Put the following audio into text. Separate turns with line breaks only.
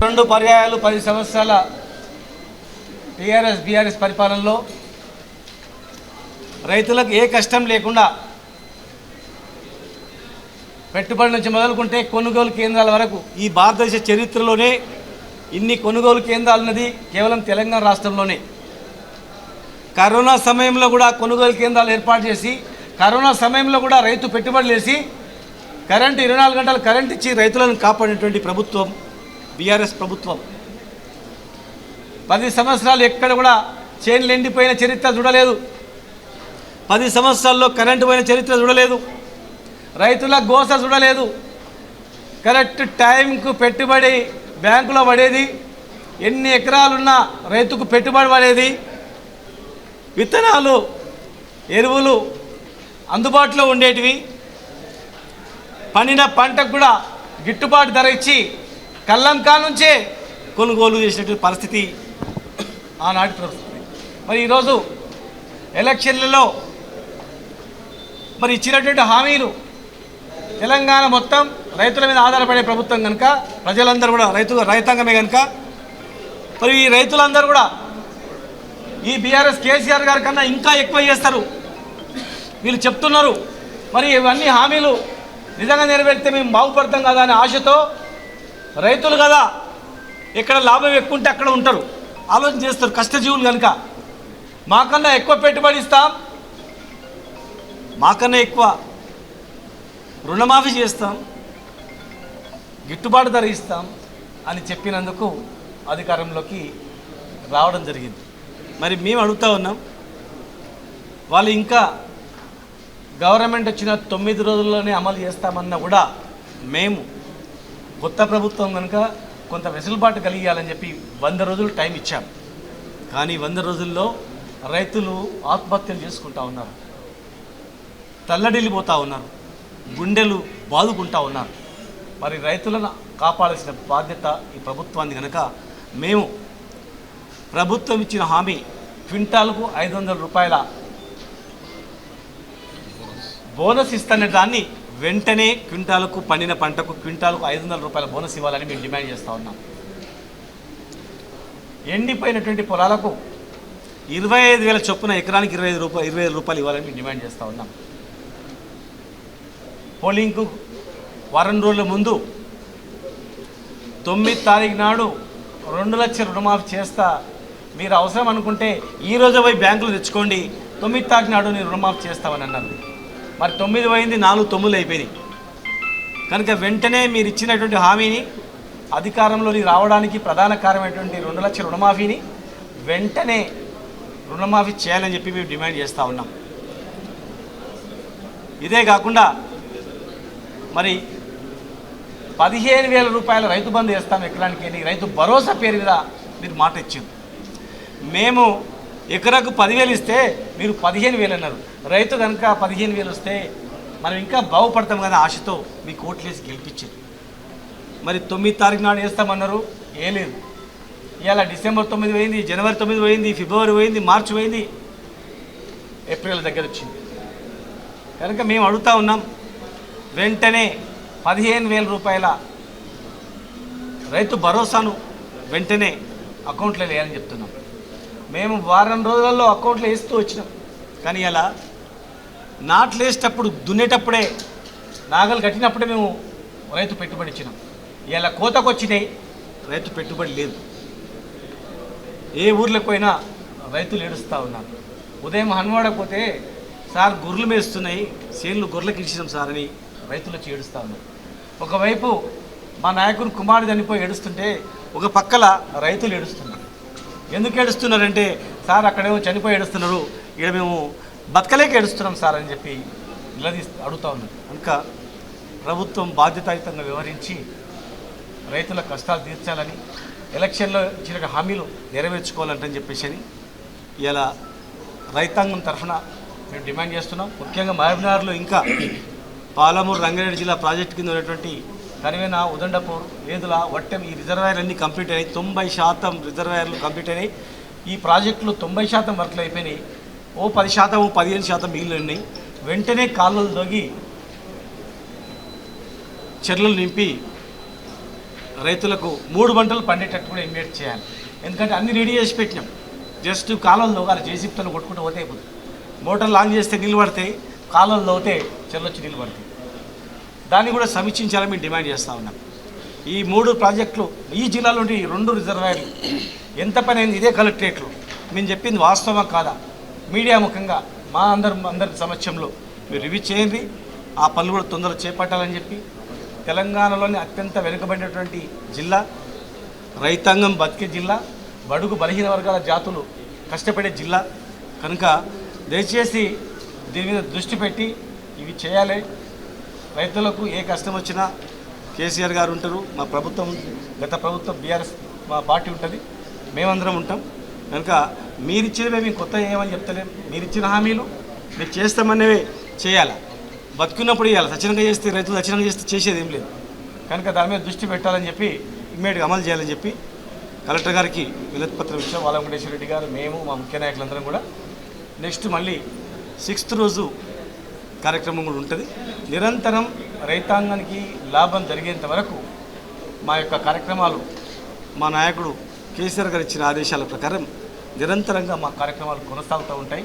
రెండు పర్యాయాలు పది సంవత్సరాల టీఆర్ఎస్ బీఆర్ఎస్ పరిపాలనలో రైతులకు ఏ కష్టం లేకుండా పెట్టుబడి నుంచి మొదలుకుంటే కొనుగోలు కేంద్రాల వరకు ఈ భారతదేశ చరిత్రలోనే ఇన్ని కొనుగోలు కేంద్రాలు ఉన్నది కేవలం తెలంగాణ రాష్ట్రంలోనే. కరోనా సమయంలో కూడా కొనుగోలు కేంద్రాలు ఏర్పాటు చేసి కరోనా సమయంలో కూడా రైతు పెట్టుబడులు వేసి కరెంటు ఇరవై నాలుగు గంటలు కరెంట్ ఇచ్చి రైతులను కాపాడినటువంటి ప్రభుత్వం బీఆర్ఎస్ ప్రభుత్వం. పది సంవత్సరాలు ఎక్కడ కూడా చేనులు ఎండిపోయిన చరిత్ర చూడలేదు. పది సంవత్సరాల్లో కరెంటు పోయిన చరిత్ర చూడలేదు. రైతుల గోస చూడలేదు. కరెక్ట్ టైంకు పెట్టుబడి బ్యాంకులో పడేది. ఎన్ని ఎకరాలున్నా రైతుకు పెట్టుబడి పడేది. విత్తనాలు ఎరువులు అందుబాటులో ఉండేటివి. పండిన పంటకు కూడా గిట్టుబాటు ధర ఇచ్చి కల్లంకా నుంచే కొనుగోలు చేసినటువంటి పరిస్థితి ఆనాటి పరిస్థితి. మరి ఈరోజు ఎలక్షన్లలో మరి ఇచ్చినటువంటి హామీలు తెలంగాణ మొత్తం రైతుల మీద ఆధారపడే ప్రభుత్వం కనుక ప్రజలందరూ కూడా రైతు రైతాంగమే కనుక మరి ఈ రైతులందరూ కూడా ఈ బీఆర్ఎస్ కేసీఆర్ గారి కన్నా ఇంకా ఎక్కువ చేస్తారు. వీళ్ళు చెప్తున్నారు. మరి ఇవన్నీ హామీలు నిజంగా నెరవేరితే మేము బాగుపడతాం కదా అనే ఆశతో రైతులు కదా ఎక్కడ లాభం ఎక్కువ ఉంటే అక్కడ ఉంటారు. ఆలోచన చేస్తారు కష్టజీవులు కనుక మాకన్నా ఎక్కువ పెట్టుబడి ఇస్తాం మాకన్నా ఎక్కువ రుణమాఫీ చేస్తాం గిట్టుబాటు ధర ఇస్తాం అని చెప్పినందుకు అధికారంలోకి రావడం జరిగింది. మరి మేము అడుగుతా ఉన్నాం వాళ్ళు ఇంకా గవర్నమెంట్ వచ్చిన తొమ్మిది రోజుల్లోనే అమలు చేస్తామన్నా కూడా మేము కొత్త ప్రభుత్వం కనుక కొంత వెసులుబాటు కలిగియాలని చెప్పి వంద రోజులు టైం ఇచ్చాం. కానీ వంద రోజుల్లో రైతులు ఆత్మహత్యలు చేసుకుంటా ఉన్నారు. తల్లడిల్లిపోతూ ఉన్నారు. గుండెలు బాదుకుంటా ఉన్నారు. మరి రైతులను కాపాడాల్సిన బాధ్యత ఈ ప్రభుత్వాన్ని కనుక మేము ప్రభుత్వం ఇచ్చిన హామీ క్వింటాల్కు ఐదు వందల రూపాయల బోనస్ ఇస్తున్న దాన్ని వెంటనే క్వింటాలకు పండిన పంటకు క్వింటాలకు ఐదు వందల రూపాయల బోనస్ ఇవ్వాలని మేము డిమాండ్ చేస్తూ ఉన్నాం. ఎండిపోయినటువంటి పొలాలకు ఇరవై ఐదు వేల చొప్పున ఎకరానికి ఇరవై ఐదు రూపాయలు ఇరవై ఐదు రూపాయలు ఇవ్వాలని మేము డిమాండ్ చేస్తూ ఉన్నాం. పోలింగ్కు వారం రోజుల ముందు తొమ్మిది తారీఖు నాడు రెండు లక్షల రుణమాఫీ చేస్తా మీరు అవసరం అనుకుంటే ఈ రోజు పోయి బ్యాంకులు తెచ్చుకోండి. తొమ్మిది తారీఖు నాడు నేను రుణమాఫీ చేస్తామని అన్నారు. మరి తొమ్మిది పోయింది నాలుగు తొమ్మిది అయిపోయినాయి. కనుక వెంటనే మీరు ఇచ్చినటువంటి హామీని అధికారంలోని రావడానికి ప్రధాన కారణమైనటువంటి రెండు లక్షల రుణమాఫీని వెంటనే రుణమాఫీ చేయాలని చెప్పి మేము డిమాండ్ చేస్తూ ఉన్నాం. ఇదే కాకుండా మరి పదిహేను వేల రూపాయల రైతు బంధు వేస్తాం ఎకరానికి అని రైతు భరోసా పేరు మీద మీరు మాట ఇచ్చింది మేము ఎకరాకు పదివేలు ఇస్తే మీరు పదిహేను వేలు అన్నారు. రైతు కనుక పదిహేను వేలు వస్తే మనం ఇంకా బాగుపడతాం కదా ఆశతో మీ కోట్లేసి గెలిపించారు మరి తొమ్మిది తారీఖు నాడు వేస్తామన్నారు. వేయలేదు ఇవాళ డిసెంబర్ తొమ్మిది పోయింది జనవరి తొమ్మిది పోయింది ఫిబ్రవరి పోయింది మార్చి పోయింది. ఏప్రిల్ దగ్గర వచ్చింది. కనుక మేము అడుగుతా ఉన్నాం వెంటనే పదిహేను వేల రూపాయల రైతు భరోసాను వెంటనే అకౌంట్లో వేయాలని చెప్తున్నాం. మేము వారం రోజులలో అకౌంట్లో వేస్తూ వచ్చినాం. కానీ అలా నాట్లు వేసేటప్పుడు దున్నేటప్పుడే నాగలు కట్టినప్పుడే మేము రైతు పెట్టుబడి ఇచ్చినాం. ఇలా కోతకు వచ్చినాయి రైతు పెట్టుబడి లేదు. ఏ ఊర్లకు పోయినా రైతులు ఏడుస్తూ ఉన్నారు. ఉదయం హన్వాడకపోతే సార్ గొర్రెలు మేస్తున్నాయి సేన్లు గొర్రెలకు ఇచ్చినాం సార్ అని రైతులు వచ్చి ఏడుస్తూ ఉన్నారు. ఒకవైపు మా నాయకుడు కుమారుడు చనిపోయి ఏడుస్తుంటే ఒక పక్కల రైతులు ఏడుస్తున్నారు. ఎందుకు ఏడుస్తున్నారంటే సార్ అక్కడేమో చనిపోయి ఏడుస్తున్నారు. ఇక్కడ మేము బతకలేక ఏడుస్తున్నాం సార్ అని చెప్పి నిలదీ అడుగుతా ఉన్నారు. కనుక ప్రభుత్వం బాధ్యతాయుతంగా వ్యవహరించి రైతుల కష్టాలు తీర్చాలని ఎలక్షన్లో ఇచ్చిన హామీలు నెరవేర్చుకోవాలంటని చెప్పేసి అని ఇలా రైతాంగం తరఫున మేము డిమాండ్ చేస్తున్నాం. ముఖ్యంగా మహబూబ్నగర్లో ఇంకా పాలమూరు రంగారెడ్డి జిల్లా ప్రాజెక్టు కింద ఉన్నటువంటి కరివేన ఉదండపూర్ వేదుల వట్టెం ఈ రిజర్వాయర్ అన్ని కంప్లీట్ అయినాయి. తొంభై శాతం రిజర్వాయర్లు కంప్లీట్ అయినాయి. ఈ ప్రాజెక్టులు తొంభై శాతం వర్క్లు అయిపోయినాయి. ఓ పది శాతం పదిహేను శాతం మిగిలి ఉన్నాయి. వెంటనే కాళ్ళలు దొగి చెర్లు నింపి రైతులకు మూడు పంటలు పండేటట్టు కూడా ఇమ్మీడియట్ చేయాలి. ఎందుకంటే అన్ని రెడీ చేసి పెట్టినాం. జస్ట్ కాలంలో కానీ జేసీప్తో కొట్టుకుంటూ పోతే అయిపోతుంది. మోటార్ లాంగ్ చేస్తే నీళ్ళు పడతాయి. కాలంలో అవుతే చెల్లొచ్చి నీళ్ళు పడతాయి. దాన్ని కూడా సమీక్షించాలని మేము డిమాండ్ చేస్తూ ఉన్నాం. ఈ మూడు ప్రాజెక్టులు ఈ జిల్లాలోని రెండు రిజర్వాయర్లు ఎంత పని అయింది ఇదే కలెక్టరేట్లు. మేము చెప్పింది వాస్తవం కాదా? మీడియా ముఖంగా మా అందరి అందరి సమక్షంలో మీరు రివ్యూ చేయండి. ఆ పనులు కూడా తొందరగా చేపట్టాలని చెప్పి తెలంగాణలోని అత్యంత వెనుకబడినటువంటి జిల్లా రైతాంగం బతికే జిల్లా బడుగు బలహీన వర్గాల జాతులు కష్టపడే జిల్లా. కనుక దయచేసి దీని మీద దృష్టి పెట్టి ఇవి చేయాలి. రైతులకు ఏ కష్టం వచ్చినా కేసీఆర్ గారు ఉంటారు మా ప్రభుత్వం గత ప్రభుత్వం బీఆర్ఎస్ మా పార్టీ ఉంటుంది మేమందరం ఉంటాం. కనుక మీరిచ్చినవే మేము కొత్త ఏమని చెప్తలేం. మీరిచ్చిన హామీలు మీరు చేస్తామనేవే చేయాలి? బతుకున్నప్పుడు ఇవ్వాలి సచినంగా చేస్తే రైతులు సచినంగా చేస్తే చేసేది ఏం లేదు. కనుక దాని మీద దృష్టి పెట్టాలని చెప్పి ఇమ్మీడియట్గా అమలు చేయాలని చెప్పి కలెక్టర్ గారికి వినతి పత్రం ఇచ్చాం. వాళ్ళ వెంకటేశ్వర రెడ్డి గారు మేము మా ముఖ్య నాయకులందరం కూడా. నెక్స్ట్ మళ్ళీ సిక్స్త్ రోజు కార్యక్రమం కూడా ఉంటుంది. నిరంతరం రైతాంగానికి లాభం జరిగేంత వరకు మా యొక్క కార్యక్రమాలు మా నాయకుడు కేసీఆర్ గారు ఇచ్చిన ఆదేశాల ప్రకారం నిరంతరంగా మా కార్యక్రమాలు కొనసాగుతూ ఉంటాయి.